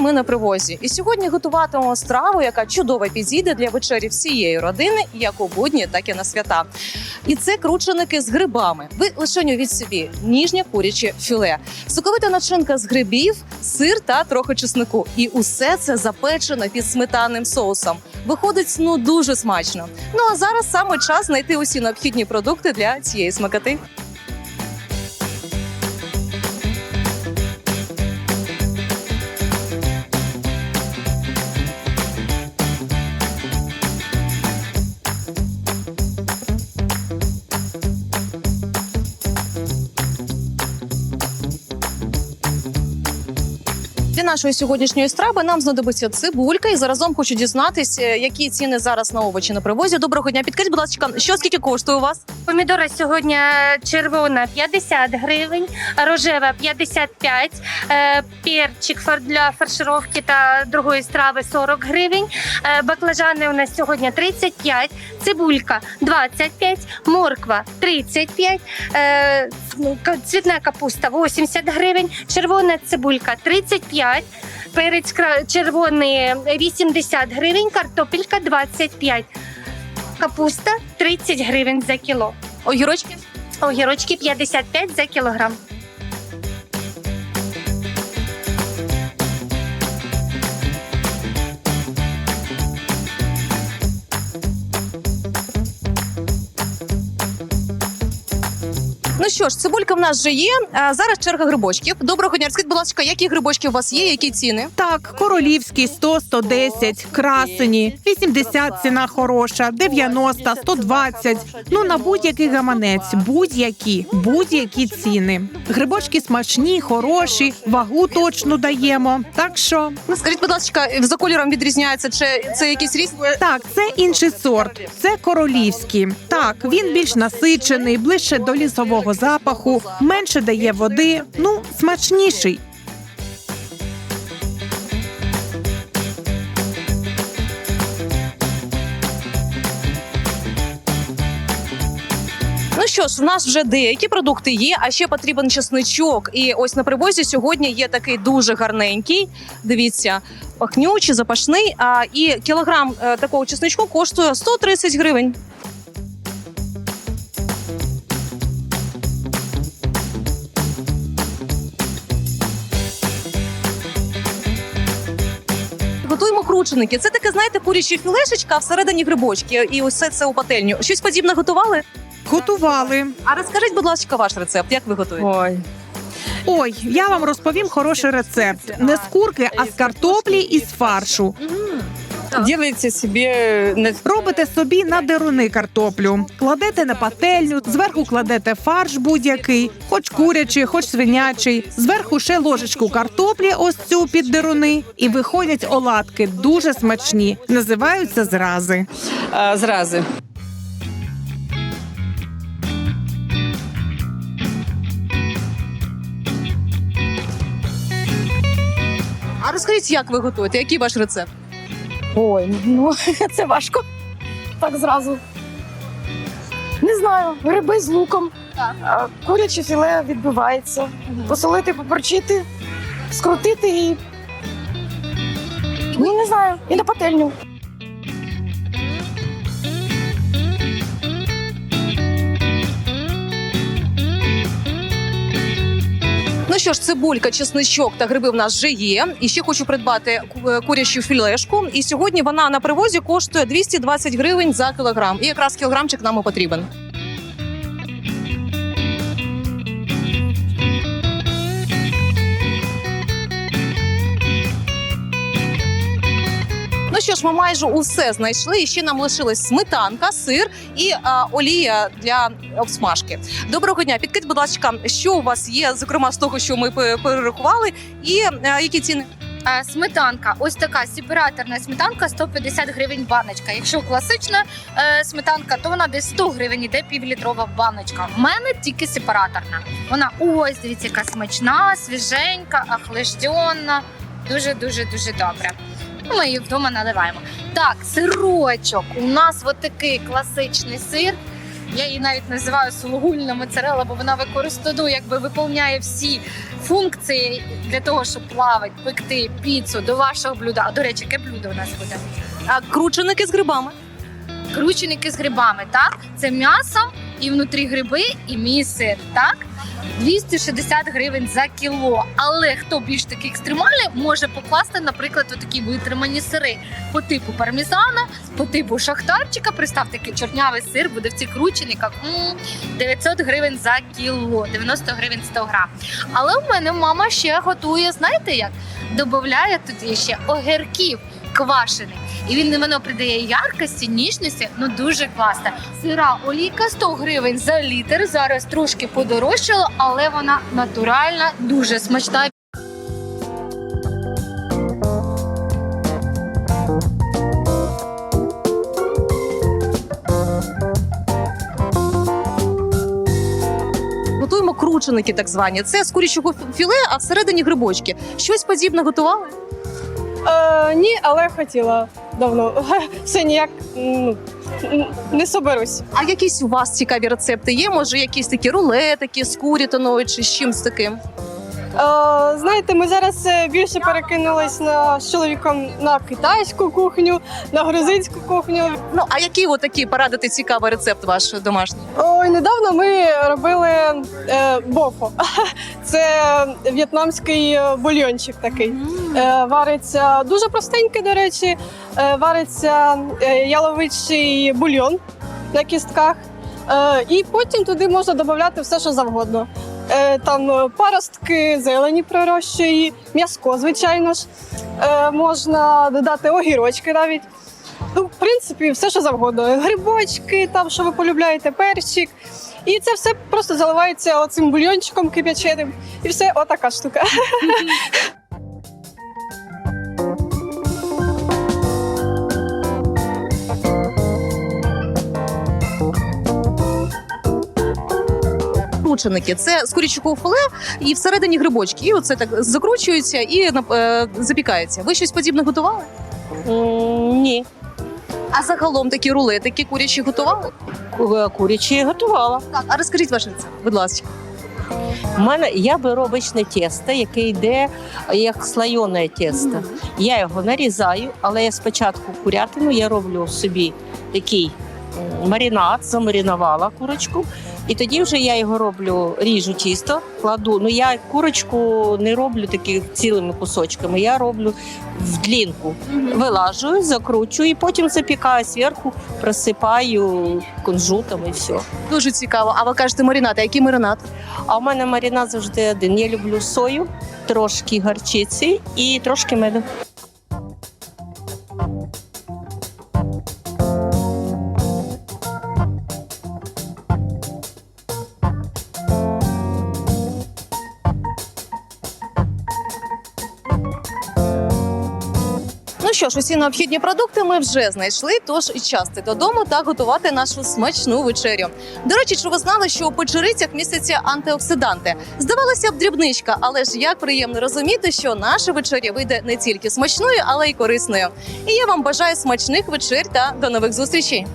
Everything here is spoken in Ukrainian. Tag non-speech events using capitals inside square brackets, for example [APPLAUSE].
Ми на привозі. І сьогодні готуватимемо страву, яка чудово підійде для вечері всієї родини, як у будні, так і на свята. І це крученики з грибами. Ви лише уявіть собі ніжнє куряче філе, соковита начинка з грибів, сир та трохи чеснику. І усе це запечено під сметанним соусом. Виходить ну дуже смачно. Ну а зараз саме час знайти усі необхідні продукти для цієї смакоти. Нашої сьогоднішньої страви нам знадобиться цибулька, і заразом хочу дізнатися, які ціни зараз на овочі на привозі. Доброго дня, підкажіть, будь ласка, що скільки коштує у вас? Помідора сьогодні червона 50 гривень, рожева 55, е, перчик для фаршировки та другої страви 40 гривень, е, баклажани у нас сьогодні 35, цибулька 25, морква 35, е, ка- цвітна капуста 80 гривень, червона цибулька 35, перець червоний 80 гривень, картопелька 25. Капуста 30 гривень за кіло. Огірочки? Огірочки 55 за кілограм. Що ж, цибулька в нас вже є. А зараз черга грибочків. Доброго дня, розкажіть, будь ласка, які грибочки у вас є, які ціни? Так, королівський 100, 110, красені, 80 ціна хороша, 90, 120. Ну на будь-який гаманець, будь-які, будь-які ціни. Грибочки смачні, хороші, вагу точно даємо. Так що Ну, скажіть, будь ласка, за кольором відрізняється, чи це якийсь різні? так, це інший сорт. Це королівський. Так, він більш насичений, ближче до лісового запаху, менше дає води. Ну, смачніший. Ну що ж, в нас вже деякі продукти є, а ще потрібен чесничок. І ось на привозі сьогодні є такий дуже гарненький. Дивіться, пахнючий, запашний. А і кілограм е, такого чесничку коштує 130 гривень. Готуємо. Це таке, знаєте, курячі філешечка, а всередині грибочки. І усе це у пательню. Щось подібне готували? Готували. А розкажіть, будь ласка, ваш рецепт, як ви готуєте? Ой, Ой, я вам розповім хороший рецепт. Не з курки, а з картоплі і з фаршу. Делайте себе на Робите собі на деруни картоплю, кладете на пательню, зверху кладете фарш будь-який, хоч курячий, хоч свинячий. Зверху ще ложечку картоплі, ось цю під деруни, і виходять оладки дуже смачні. Називаються зрази. а, зрази. А розкажіть, як ви готуєте? Який ваш рецепт? Ой, ну [LAUGHS] це важко. Так зразу. Не знаю, гриби з луком, а, куряче філе відбивається. Посолити, поперчити, скрутити і. Ну, не знаю, і на пательню. Що ж, цибулька, чесничок та гриби в нас вже є. І ще хочу придбати е, курячу філешку. І сьогодні вона на привозі коштує 220 гривень за кілограм. І якраз кілограмчик нам і потрібен. Що ж, ми майже усе знайшли. І ще нам лишилась сметанка, сир і а, олія для обсмажки. Доброго дня. Підкажіть, будь ласка, що у вас є, зокрема з того, що ми перерахували, і е, які ціни? Е, Сметанка, ось така сепараторна сметанка 150 гривень баночка. Якщо класична е, сметанка, то вона десь 100 гривень іде півлітрова баночка. В мене тільки сепараторна. Вона ось дивіться, яка смачна, свіженька, охлажденна. Дуже дуже дуже добре. Ми її вдома наливаємо. Так, сирочок. У нас от такий класичний сир. Я її навіть називаю сулугульна моцарела, бо вона використовує, якби виповняє всі функції для того, щоб плавати, пекти піцу до вашого блюда. А до речі, яке блюдо у нас буде? А крученики з грибами. крученики з грибами, так? Це м'ясо і внутрі гриби, і мій сир, так? 260 гривень за кіло. Але хто більш таки екстремальний, може покласти, наприклад, отакі витримані сири по типу пармезана, по типу шахтарчика. Представ такий чорнявий сир буде в цих кручениках. М, 900 гривень за кіло, 90 гривень 100 грам. Але в мене мама ще готує, знаєте як? Добавляє туди ще огірків квашених. І він воно придає яркості, ніжності, ну дуже класно. Сира олійка 100 гривень за літр. Зараз трошки подорожчала, але вона натуральна, дуже смачна. Готуємо крученики, так звані. Це з курячого філе, а всередині грибочки. Щось подібне готували? Е, ні, але хотіла давно. [LAUGHS] Все ніяк ну, не соберусь. А якісь у вас цікаві рецепти є? Може, якісь такі рулетики з курятиною чи з чимось таким? Е, знаєте, ми зараз е, більше перекинулись на з чоловіком на китайську кухню, на грузинську кухню. Ну а який от такий порадити цікавий рецепт ваш домашній? Ой, недавно ми робили е, бофо. [LAUGHS] Це в'єтнамський е, бульйончик такий. Е, вариться дуже простенький, до речі. Е, вариться е, яловичий бульйон на кістках. Е, і потім туди можна додати все, що завгодно. Е, там е, паростки, зелені пророщої, м'яско, звичайно ж. Е, можна додати огірочки навіть. Ну, в принципі, все, що завгодно. Грибочки, там, що ви полюбляєте, перчик. І це все просто заливається оцим бульйончиком кип'яченим. І все, отака штука. [LAUGHS] Крученики це з курячого філе і всередині грибочки. І оце так закручується і е, запікається. Ви щось подібне готували? Ні, А загалом такі рулетики курячі готували? ку- курячі готувала. Так, а розкажіть ваш рецепт, будь ласка. У мене я беру обичне тісто, яке йде як слойоне тісто. Я його нарізаю, але я спочатку курятину я роблю собі такий м, маринад, замаринувала курочку. І тоді вже я його роблю, ріжу тісто, кладу. Ну я курочку не роблю таких цілими кусочками. Я роблю в длінку. Вилажую, закручую і потім запікаю зверху, просипаю кунжутом і все. Дуже цікаво. А ви кажете маринад, а який маринад? А в мене маринад завжди один. Я люблю сою, трошки гарчиці і трошки меду. Що ж, усі необхідні продукти ми вже знайшли, тож і части додому та готувати нашу смачну вечерю. До речі, чи ви знали, що у печерицях містяться антиоксиданти? Здавалося б, дрібничка, але ж як приємно розуміти, що наша вечеря вийде не тільки смачною, але й корисною. І я вам бажаю смачних вечер та до нових зустрічей.